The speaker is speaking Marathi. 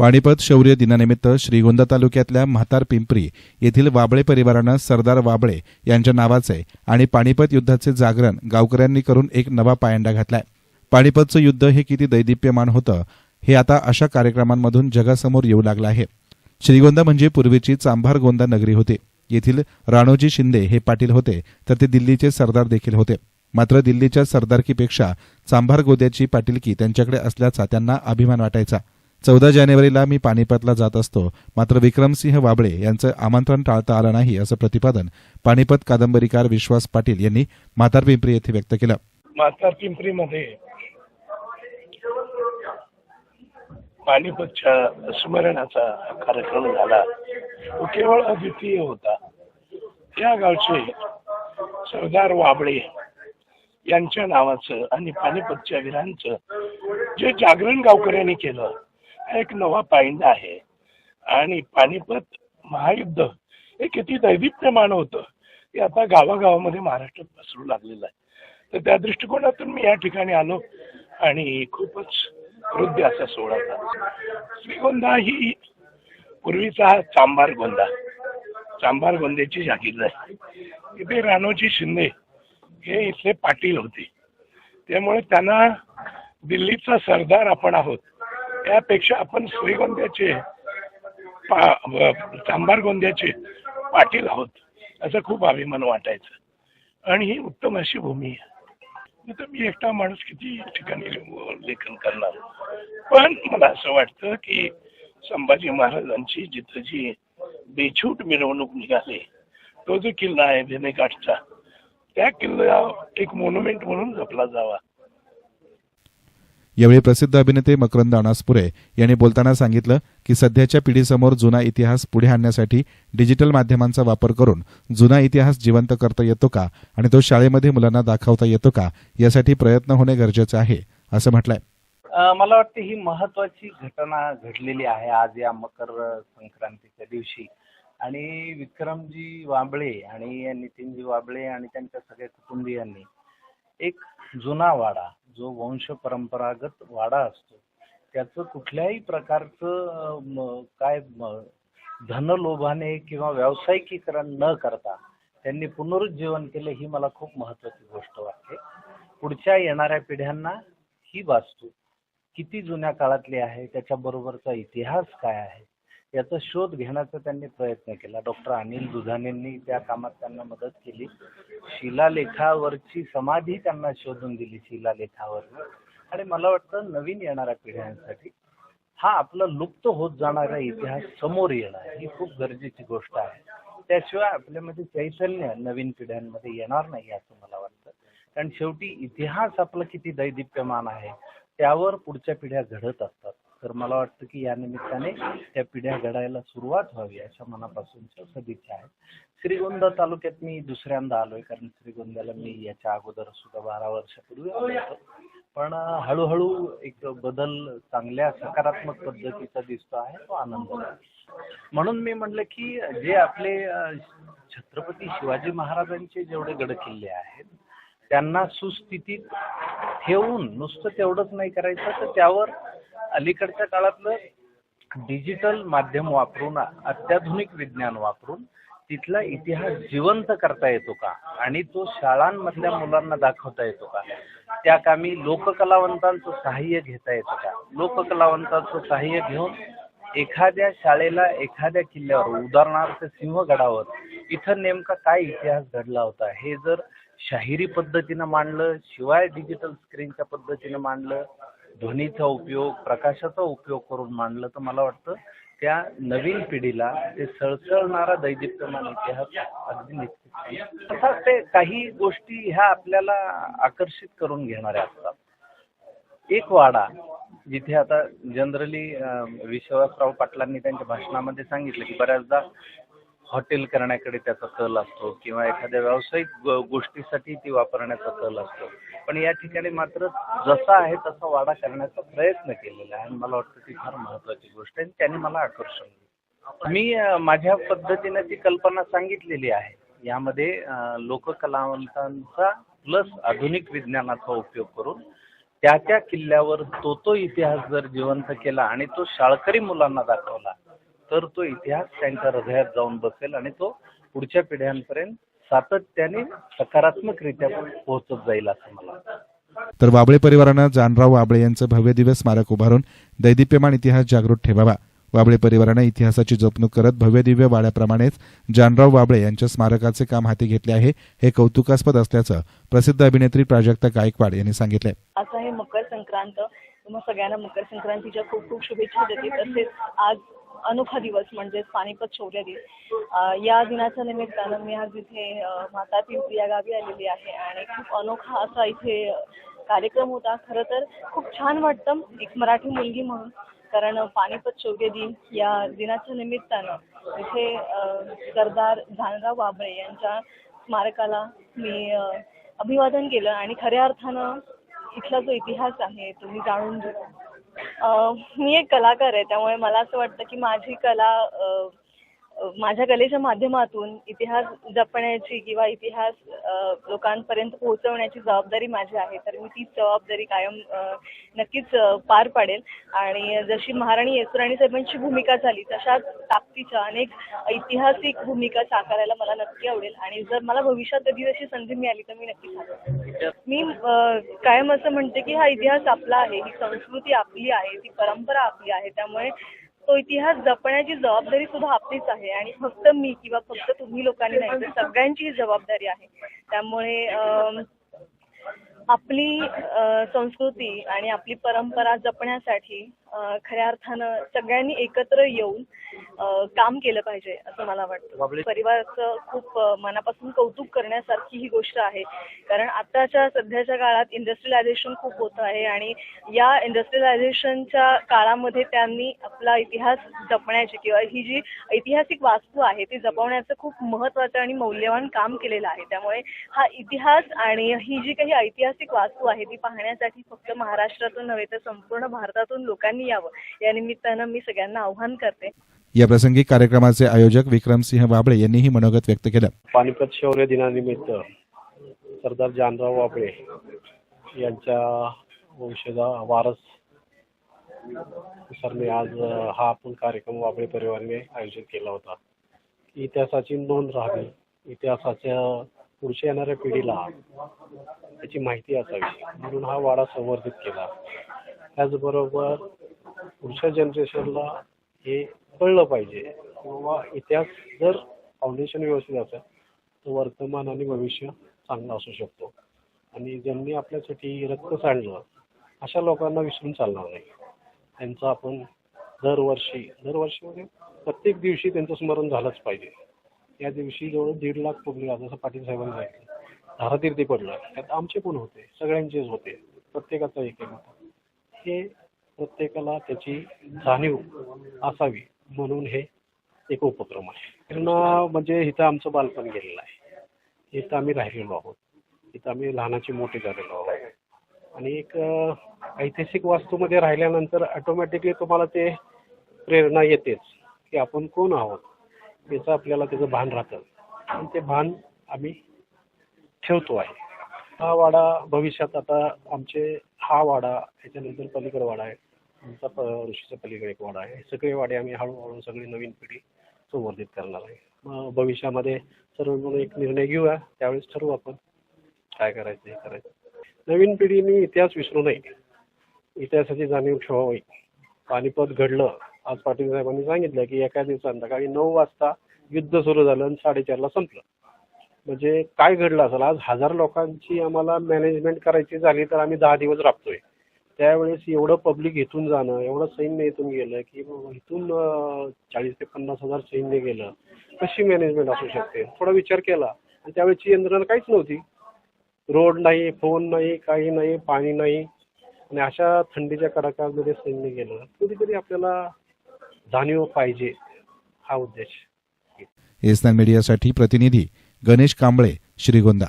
पाणीपत शौर्य दिनानिमित्त श्रीगोंदा तालुक्यातल्या म्हातार पिंपरी येथील वाबळे परिवारानं सरदार वाबळे यांच्या नावाचे आणि पाणीपत युद्धाचे जागरण गावकऱ्यांनी करून एक नवा पायंडा घातलाय. पाणीपतचं युद्ध हे किती दैदिप्यमान होतं हे आता अशा कार्यक्रमांमधून जगासमोर येऊ लागलं आहे. श्रीगोंदा म्हणजे पूर्वीची चांभार गोंदा नगरी होती. येथील राणोजी शिंदे हे पाटील होते तर ते दिल्लीचे सरदार देखील होते. मात्र दिल्लीच्या सरदारकीपेक्षा चांभार गोद्याची पाटीलकी त्यांच्याकडे असल्याचा त्यांना अभिमान वाटायचा. चौदा जानेवारीला मी पानिपतला जात असतो. मात्र विक्रमसिंह वाबळे यांचं आमंत्रण टाळता आलं नाही असं प्रतिपादन पानिपत कादंबरीकार विश्वास पाटील यांनी म्हातारपिंपरी येथे व्यक्त केलं. म्हातार पिंपरीमध्ये पानिपतच्या स्मरणाचा कार्यक्रम झाला. तो केवळ अद्वितीय होता. त्या गावचे सरदार वाबळे यांच्या नावाचं आणि पानिपतच्या वीरांचं जे जागरण गावकऱ्यांनी केलं एक नवा पायंडा आहे. आणि पानिपत महायुद्ध हे किती दैविप्यमान होतं हे आता गावागावामध्ये महाराष्ट्रात पसरू लागलेलं आहे. तर त्या दृष्टिकोनातून मी या ठिकाणी आलो आणि खूपच हृदय असा सोहळा झाला. श्रीगोंदा ही पूर्वीचा चांबार गोंदा. चांबार गोंद्याची जागीर आहे इथे राणोजी शिंदे हे इथले पाटील होते. त्यामुळे त्यांना दिल्लीचा सरदार आपण आहोत. त्यापेक्षा आपण श्रीगोंद्याचे पा- चांभार गोंद्याचे पाटील आहोत असा खूप अभिमान वाटायचं. आणि ही उत्तम अशी भूमी आहे. तर मी एकटा माणूस किती ठिकाणी लेखन करणार? पण मला असं वाटतं की संभाजी महाराजांची जिथं जी बेछूट मिरवणूक निघाली तो जो किल्ला आहे भेनेघाटचा त्या किल्ला एक मोन्युमेंट म्हणून जपला जावा. यावेळी प्रसिद्ध अभिनेते मकरंद अनासपुरे यांनी बोलताना सांगितलं की सध्याच्या पिढीसमोर जुना इतिहास पुढे आणण्यासाठी डिजिटल माध्यमांचा वापर करून जुना इतिहास जिवंत करता येतो का आणि तो शाळेमध्ये मुलांना दाखवता येतो का यासाठी प्रयत्न होणे गरजेचं आहे असं म्हटलंय. मला वाटतं ही महत्वाची घटना घडलेली आहे आज या मकर संक्रांतीच्या दिवशी. आणि विक्रमजी वाबळे आणि नितीनजी वाबळे आणि त्यांच्या सगळ्या कुटुंबियांनी एक जुना वाडा जो वंश परंपरागत वाडा असतो त्याचं कुठल्याही प्रकारचं काय म, धनलोभाने किंवा व्यावसायिकीकरण न करता त्यांनी पुनरुज्जीवन केलं ही मला खूप महत्वाची गोष्ट वाटते. पुढच्या येणाऱ्या पिढ्यांना ही वास्तू किती जुन्या काळातली आहे त्याच्याबरोबरचा इतिहास काय आहे याचा शोध घेण्याचा त्यांनी प्रयत्न केला. डॉक्टर अनिल दुधानेंनी त्या कामात त्यांना मदत केली. शिलालेखावरची समाधी त्यांना शोधून दिली शिलालेखावर आणि मला वाटतं नवीन येणाऱ्या पिढ्यांसाठी हा आपला लुप्त होत जाणारा इतिहास समोर येणार ही खूप गरजेची गोष्ट आहे. त्याशिवाय आपल्यामध्ये चैतन्य नवीन पिढ्यांमध्ये येणार नाही असं मला वाटतं. कारण शेवटी इतिहास आपला किती दैदिप्यमान आहे त्यावर पुढच्या पिढ्या घडत असतात. तर मला वाटतं की या निमित्ताने त्या पिढ्या घडायला सुरुवात व्हावी अशा मनापासूनच्या सदिच्छा आहेत. श्रीगोंदा तालुक्यात मी दुसऱ्यांदा आलोय कारण श्रीगोंद्याला मी याच्या अगोदर सुद्धा बारा वर्षापूर्वी आलो होतो. पण हळूहळू एक बदल चांगल्या सकारात्मक पद्धतीचा दिसतो आहे तो आनंद म्हणून मी म्हणलं की जे आपले छत्रपती शिवाजी महाराजांचे जेवढे गडकिल्ले आहेत त्यांना सुस्थितीत ठेवून नुसतं तेवढंच नाही करायचं तर त्यावर अलीकडच्या काळातलं डिजिटल माध्यम वापरून अत्याधुनिक विज्ञान वापरून तिथला इतिहास जिवंत करता येतो का? आणि तो शाळांमधल्या मुलांना दाखवता येतो का? त्या कामी लोककलावंतांचं सहाय्य घेता येतं का? लोककलावंतांचं सहाय्य घेऊन एखाद्या शाळेला एखाद्या किल्ल्यावर उदाहरणार्थ सिंहगडावर इथं नेमका काय इतिहास घडला होता? हे जर शाहिरी पद्धतीनं मांडलं शिवाय डिजिटल स्क्रीनच्या पद्धतीनं मांडलं ध्वनीचा उपयोग प्रकाशाचा उपयोग करून मांडलं तर मला वाटतं त्या नवीन पिढीला ते सळसळणारा दैदिप्यमान इतिहास अगदी निश्चित तसाच ते काही गोष्टी ह्या आपल्याला आकर्षित करून घेणाऱ्या असतात. एक वाडा जिथे आता जनरली विश्वासराव पाटलांनी त्यांच्या भाषणामध्ये सांगितलं की बऱ्याचदा हॉटेल करण्याकडे त्याचा कल असतो किंवा एखाद्या व्यावसायिक गोष्टीसाठी ती वापरण्याचा कल असतो. पण या ठिकाणी मात्र जसा आहे तसा वाडा करण्याचा प्रयत्न केलेला आहे आणि मला वाटतं ती फार महत्वाची गोष्ट आहे त्याने मला आकर्षण दिलं. मी माझ्या पद्धतीने ती कल्पना सांगितलेली आहे यामध्ये लोककलावंतांचा प्लस आधुनिक विज्ञानाचा उपयोग करून त्या त्या किल्ल्यावर तो तो इतिहास जर जिवंत केला आणि तो शाळकरी मुलांना दाखवला तर तो इतिहास त्यांच्या हृदयात जाऊन बसेल आणि तो पुढच्या पिढ्यांपर्यंत सातत्याने सकारात्मकरित्या पोहोचत जाईल असं मला तर वाबळे परिवारानं जानराव वाबळे यांचं भव्य दिव्य स्मारक उभारून दैदिप्यमान इतिहास जागृत ठेवावा. वाबळे परिवारानं इतिहासाची जपणूक करत भव्य दिव्य वाड्याप्रमाणेच जानराव वाबळे यांच्या स्मारकाचे काम हाती घेतले आहे हे कौतुकास्पद असल्याचं प्रसिद्ध अभिनेत्री प्राजक्ता गायकवाड यांनी सांगितलंय. आज आहे मकर संक्रांत. सगळ्यांना मकर संक्रांतीच्या खूप खूप शुभेच्छा देते. तसेच आज अनोखा दिवस म्हणजेच पानिपत शौर्य दिन. या दिनाच्या निमित्तानं मी आज इथे माता पिंपरी या गावी आलेली आहे आणि खूप अनोखा असा इथे कार्यक्रम होता. खरं तर खूप छान वाटतं एक मराठी मुलगी म्हणून. कारण पानिपत शौर्य दिन या दिनाच्या निमित्तानं इथे सरदार जानराव बाबरे यांच्या स्मारकाला मी अभिवादन केलं. आणि खऱ्या अर्थानं इथला जो इतिहास आहे तुम्ही जाणून घेतला. मी एक कलाकार आहे त्यामुळे मला असं वाटतं की माझी कला माझ्या कलेच्या माध्यमातून इतिहास जपण्याची किंवा इतिहास लोकांपर्यंत पोहोचवण्याची जबाबदारी माझी आहे. तर मी तीच जबाबदारी कायम नक्कीच पार पाडेल. आणि जशी महाराणी येसुराणी साहेबांची भूमिका झाली तशाच ताकदीच्या अनेक ऐतिहासिक भूमिका साकारायला मला नक्की आवडेल. आणि जर मला भविष्यात कधी अशी संधी मिळाली तर मी नक्की मी अं, कायम असं म्हणते की हा इतिहास आपला आहे ही संस्कृती आपली आहे ती परंपरा आपली आहे. त्यामुळे तो इतिहास जपण्याची जबाबदारी सुद्धा आपलीच आहे. आणि फक्त मी किंवा फक्त तुम्ही लोकांनी नाही तर सगळ्यांची ही जबाबदारी आहे. त्यामुळे आपली संस्कृती आणि आपली परंपरा जपण्यासाठी खऱ्या अर्थानं सगळ्यांनी एकत्र येऊन काम केलं पाहिजे असं मला वाटतं. परिवाराचं खूप मनापासून कौतुक करण्यासारखी ही गोष्ट आहे. कारण आताच्या सध्याच्या काळात इंडस्ट्रियलायझेशन खूप होत आहे आणि या इंडस्ट्रियलायझेशनच्या काळामध्ये त्यांनी आपला इतिहास जपण्याची किंवा ही जी ऐतिहासिक वास्तू आहे ती जपवण्याचं खूप महत्त्वाचं आणि मौल्यवान काम केलेलं आहे. त्यामुळे हा इतिहास आणि ही जी काही ऐतिहासिक वास्तू आहे. ती पाहण्यासाठी फक्त महाराष्ट्रातून नव्हे तर संपूर्ण भारतातून लोकांनी यावं. या निमित्तानं मी सगळ्यांना आव्हान करते. या प्रसंगी कार्यक्रमाचे आयोजक विक्रमसिंह वाबळे यांनीही मनोगत व्यक्त केलं. पानिपत शौर्य दिनानिमित्त सरदार जानराव वाबळे यांच्या वंशजा वारस सरने आज हा आपण कार्यक्रम वाबळे परिवाराने आयोजित केला होता. इतिहासाची नोंद राहावी. इतिहासाच्या पुढच्या येणाऱ्या पिढीला त्याची माहिती असावी. म्हणून हा वाडा संवर्धित केला. त्याचबरोबर पुढच्या जनरेशनला हे कळलं पाहिजे किंवा इतिहास जर फाउंडेशन व्यवस्थित असेल तर वर्तमान आणि भविष्य चांगलं असू शकतो. आणि ज्यांनी आपल्यासाठी रक्त सांडलं अशा लोकांना विसरून चालणार नाही. त्यांचं आपण दरवर्षी दरवर्षी म्हणजे प्रत्येक दिवशी त्यांचं स्मरण झालंच पाहिजे. त्या दिवशी जवळ दीड लाख पडले जसं पाटील साहेबांनी सांगितलं धारातीर्थी पडलं. त्यात आमचे पण होते? सगळ्यांचेच होते. प्रत्येकाचा एक होता. हे प्रत्येकाला त्याची जाणीव असावी म्हणून हे एक उपक्रम आहे. प्रेरणा म्हणजे इथं आमचं बालपण गेलेलं आहे. इथं आम्ही राहिलेलो आहोत. इथं आम्ही लहानाचे मोठे झालेलो आहोत. आणि एक ऐतिहासिक वास्तूमध्ये राहिल्यानंतर ऑटोमॅटिकली तुम्हाला ते प्रेरणा येतेच की आपण कोण आहोत? याचं आपल्याला त्याचं भान राहतं. आणि ते भान आम्ही ठेवतो आहे. हा वाडा भविष्यात आता आमचे हा वाडा याच्यानंतर पलीकडे वाडा आहे. आमचा प पलीकडे एक वाडा आहे. हे सगळे वाडे आम्ही हळूहळू सगळी नवीन पिढी संवर्धित करणार आहे. मग भविष्यामध्ये सर्व म्हणून एक निर्णय घेऊया. त्यावेळेस ठरवू आपण काय करायचं हे करायचं. नवीन पिढीने इतिहास विसरू नये. इतिहासाची जाणीव ठेवावी. पानिपत घडलं आज पाटील साहेबांनी सांगितलं की एका दिवसात संध्याकाळी नऊ वाजता युद्ध सुरू झालं आणि साडेचारला संपलं. म्हणजे काय घडलं असेल? आज हजार लोकांची आम्हाला मॅनेजमेंट करायची झाली तर आम्ही दहा दिवस राबतोय. त्यावेळेस एवढं पब्लिक इथून जाणं एवढं सैन्य इथून गेलं की इथून चाळीस ते पन्नास हजार सैन्य गेलं. कशी मॅनेजमेंट असू शकते? थोडा विचार केला. आणि त्यावेळेची यंत्रणा काहीच नव्हती. रोड नाही फोन नाही काही नाही पाणी नाही. आणि अशा थंडीच्या कडाक्यामध्ये सैन्य गेलं. कधीतरी आपल्याला जाणीव पाहिजे हा उद्देश. एसनान मीडियासाठी प्रतिनिधी गणेश कांबळे श्रीगोंदा.